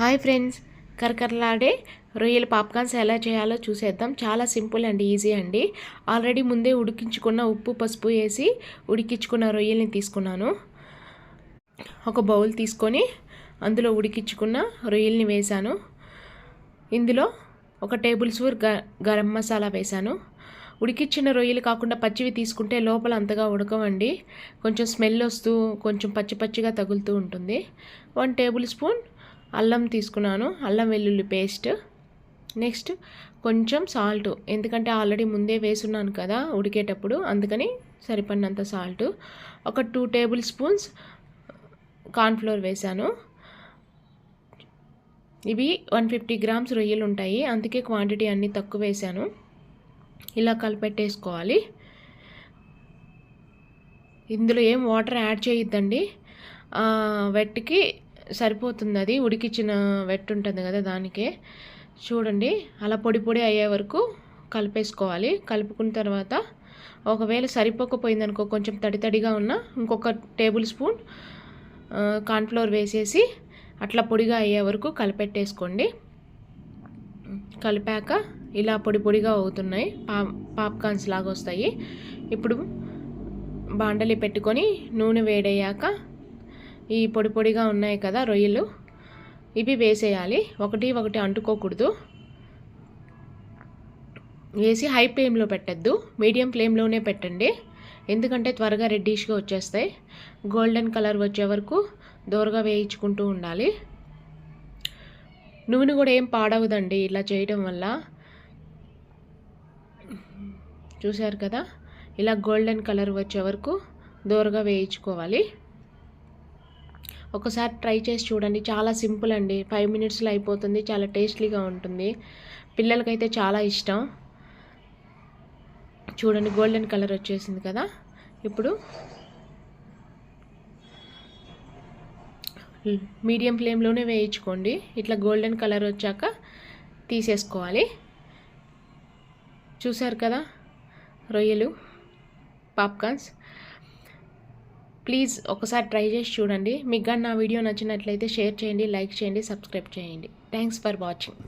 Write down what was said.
Hi friends. కరకరలాడే రొయ్యల popcorns ఎలా చేయాలో చూసేద్దాం. చాలా సింపుల్ అండి ఈజీ అండి. ఆల్రెడీ ముందే ఉడికించుకున్న ఉప్పు పసుపు వేసి ఉడికించుకున్న రొయ్యల్ని తీసుకున్నాను. ఒక బౌల్ తీసుకొని అందులో ఉడికించుకున్న రొయ్యల్ని వేశాను. ఇందులో ఒక టేబుల్ స్పూన్ గ గరం మసాలా వేశాను. ఉడికిచ్చిన రొయ్యలు కాకుండా పచ్చివి తీసుకుంటే లోపల అంతగా ఉడకవండి. కొంచెం స్మెల్ వస్తూ కొంచెం పచ్చి పచ్చిగా తగులుతూ ఉంటుంది. వన్ టేబుల్ స్పూన్ అల్లం తీసుకున్నాను. అల్లం వెల్లుల్లి పేస్ట్. నెక్స్ట్ కొంచెం సాల్ట్. ఎందుకంటే ఆల్రెడీ ముందే వేసున్నాను కదా ఉడికేటప్పుడు. అందుకని సరిపడినంత సాల్ట్. ఒక టూ టేబుల్ స్పూన్స్ కార్న్ఫ్లోర్ వేశాను. ఇవి వన్ ఫిఫ్టీ గ్రామ్స్ రొయ్యలు ఉంటాయి. అందుకే క్వాంటిటీ అన్నీ తక్కువ వేశాను. ఇలా కలిపెట్టేసుకోవాలి. ఇందులో ఏం వాటర్ యాడ్ చేయొద్దండి. వెట్కి సరిపోతుంది అది ఉడికిచ్చిన వెట్ ఉంటుంది కదా దానికే. చూడండి అలా పొడి పొడి అయ్యే వరకు కలిపేసుకోవాలి. కలుపుకున్న తర్వాత ఒకవేళ సరిపోకపోయిందనుకో కొంచెం తడి తడిగా ఉన్న ఇంకొక టేబుల్ స్పూన్ కార్న్ఫ్లోర్ వేసేసి అట్లా పొడిగా అయ్యే వరకు కలిపెట్టేసుకోండి. కలిపాక ఇలా పొడి పొడిగా అవుతున్నాయి. పా పాప్కార్న్స్ లాగా వస్తాయి. ఇప్పుడు బాండలి పెట్టుకొని నూనె వేడయ్యాక ఈ పొడి పొడిగా ఉన్నాయి కదా రొయ్యలు ఇవి వేసేయాలి. ఒకటి ఒకటి అంటుకోకూడదు. వేసి హై ఫ్లేమ్లో పెట్టద్దు. మీడియం ఫ్లేమ్లోనే పెట్టండి. ఎందుకంటే త్వరగా రెడ్డిష్గా వచ్చేస్తాయి. గోల్డెన్ కలర్ వచ్చే వరకు దూరగా వేయించుకుంటూ ఉండాలి. నూనె కూడా ఏం పాడవదండి ఇలా చేయడం వల్ల. చూశారు కదా? ఇలా గోల్డెన్ కలర్ వచ్చే వరకు దూరగా వేయించుకోవాలి. ఒకసారి ట్రై చేసి చూడండి. చాలా సింపుల్ అండి. ఫైవ్ మినిట్స్లో అయిపోతుంది. చాలా టేస్టీగా ఉంటుంది. పిల్లలకైతే చాలా ఇష్టం. చూడండి గోల్డెన్ కలర్ వచ్చేసింది కదా. ఇప్పుడు మీడియం ఫ్లేమ్లోనే వేయించుకోండి. ఇట్లా గోల్డెన్ కలర్ వచ్చాక తీసేసుకోవాలి. చూసారు కదా? రొయ్యలు పాప్కార్న్స్. ప్లీజ్ ఒకసారి ట్రై చేసి చూడండి. మీకు కానీ నా వీడియో నచ్చినట్లయితే షేర్ చేయండి లైక్ చేయండి సబ్స్క్రైబ్ చేయండి. Thanks for watching